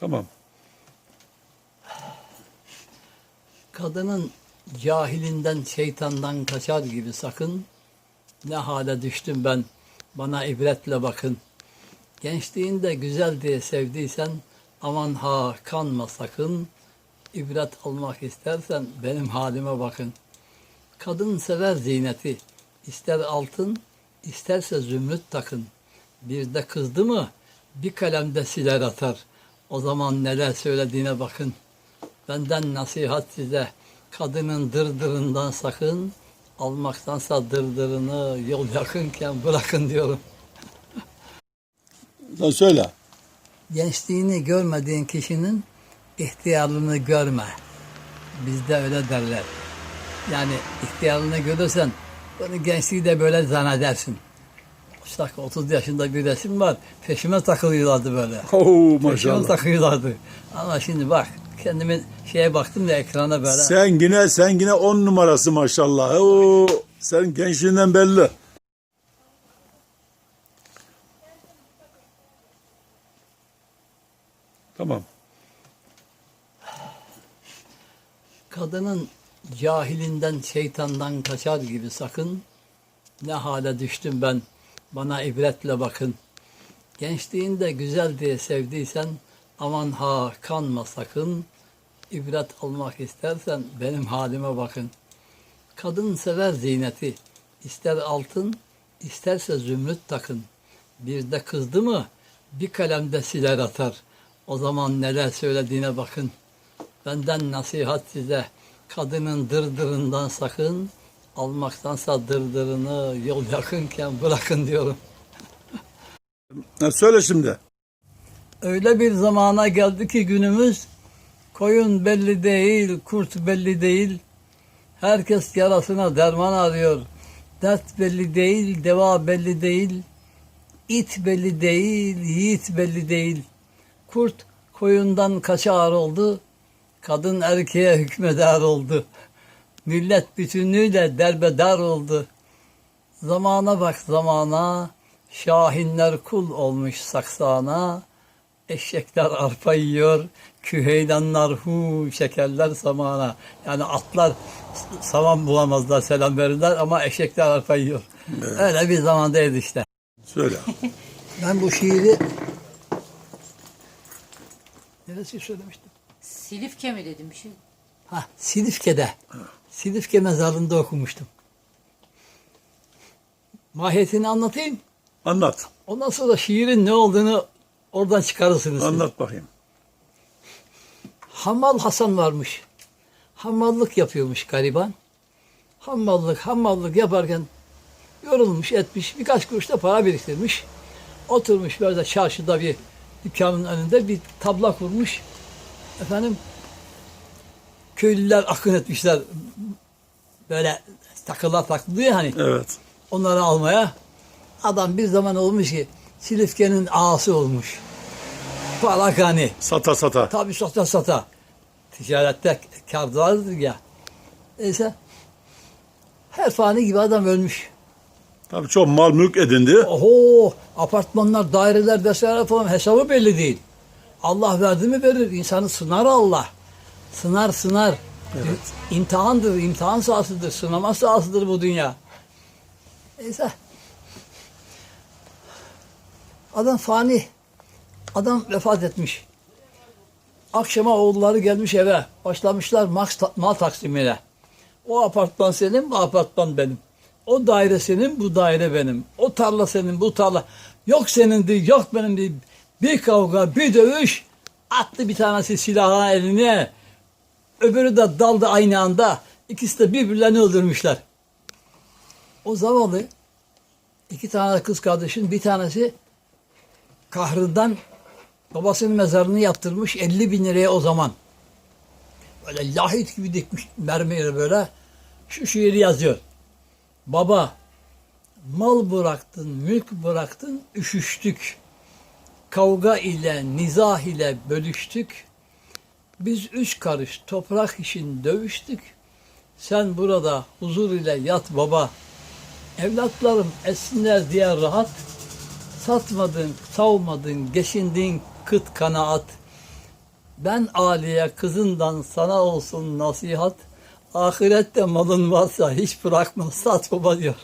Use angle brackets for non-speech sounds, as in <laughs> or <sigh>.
Tamam. Kadının cahilinden, şeytandan kaçar gibi sakın. Ne hale düştüm ben, bana ibretle bakın. Gençliğinde güzel diye sevdiysen, aman ha kanma sakın. İbret almak istersen benim halime bakın. Kadın sever ziyneti, ister altın, isterse zümrüt takın. Bir de kızdı mı, bir kalemde siler atar. O zaman neler söylediğine bakın. Benden nasihat size. Kadının dırdırından sakın. Almaktansa dırdırını yol yakınken bırakın diyorum. Sen söyle. Gençliğini görmediğin kişinin ihtiyarlığını görme. Bizde öyle derler. Yani ihtiyarlığını görürsen bunu gençliği de böyle zannedersin. İşte 30 yaşında bir resim var. Peşime takılıyorlardı böyle. <laughs> Oo Peşime maşallah. takıyorlardı. Ama şimdi bak kendimin şeye baktım da ekrana böyle. Sen yine sen yine on numarası maşallah. Oo, sen gençliğinden belli. Tamam. Kadının cahilinden, şeytandan kaçar gibi sakın. Ne hale düştüm ben, bana ibretle bakın. Gençliğinde güzel diye sevdiysen, aman ha kanma sakın. İbret almak istersen benim halime bakın. Kadın sever ziyneti, ister altın, isterse zümrüt takın. Bir de kızdı mı, bir kalemde siler atar. O zaman neler söylediğine bakın. Benden nasihat size. Kadının dırdırından sakın. Almaktansa dırdırını yol yakınken bırakın diyorum. Söyle şimdi. Öyle bir zamana geldi ki günümüz koyun belli değil, kurt belli değil. Herkes yarasına derman arıyor. Dert belli değil, deva belli değil. İt belli değil, yiğit belli değil. Kurt koyundan kaçar oldu. Kadın erkeğe hükmedar oldu. Millet bütünlüğüyle derbedar oldu. Zamana bak zamana, şahinler kul olmuş saksana. Eşekler arpa yiyor, küheylanlar hu şekerler samana. Yani atlar saman bulamazlar selam verirler ama eşekler arpa yiyor. Öyle bir zamandayız işte. Söyle. <laughs> Ben bu şiiri neresi söylemiştim? Silifke mi dedim bir şey? Ha, Silifke'de. Silifke mezarında okumuştum. Mahiyetini anlatayım. Anlat. Ondan sonra şiirin ne olduğunu oradan çıkarırsınız. siz. Anlat bakayım. Hammal Hasan varmış. Hammallık yapıyormuş gariban. Hammallık, hammallık yaparken yorulmuş, etmiş. Birkaç kuruş da para biriktirmiş. Oturmuş böyle çarşıda bir dükkanın önünde bir tabla kurmuş. Efendim köylüler akın etmişler. Böyle takılar takılıyor hani Evet. onları almaya. Adam bir zaman olmuş ki Silifke'nin ağası olmuş. Para gani. Sata sata. Tabii sata sata. Ticarette kârdardır ya. Neyse. Her fani gibi adam ölmüş. Tabii çok mal mülk edindi. Oho apartmanlar, daireler vesaire falan hesabı belli değil. Allah verdi mi verir. İnsanı sınar Allah. Sınar sınar. Evet. İmtihandır, imtihan sahasıdır, sınama sahasıdır bu dünya. Neyse. Adam fani. Adam vefat etmiş. Akşama oğulları gelmiş eve. Başlamışlar mal taksimine. O apartman senin, bu apartman benim. O daire senin, bu daire benim. O tarla senin, bu tarla. Yok senin değil, yok benim değil. Bir kavga, bir dövüş. Attı bir tanesi silahı eline. Öbürü de daldı aynı anda. İkisi de birbirlerini öldürmüşler. O zavallı iki tane kız kardeşin bir tanesi kahrından babasının mezarını yaptırmış 50 bin liraya o zaman. Böyle lahit gibi dikmiş mermeri böyle. Şu şiiri yazıyor. Baba mal bıraktın, mülk bıraktın, üşüştük. Kavga ile, nizah ile bölüştük. Biz üç karış toprak için dövüştük. Sen burada huzur ile yat baba. Evlatlarım etsinler diye rahat. Satmadın, savmadın, geçindin kıt kanaat. Ben Aliye kızından sana olsun nasihat. Ahirette malın varsa hiç bırakma sat baba diyor.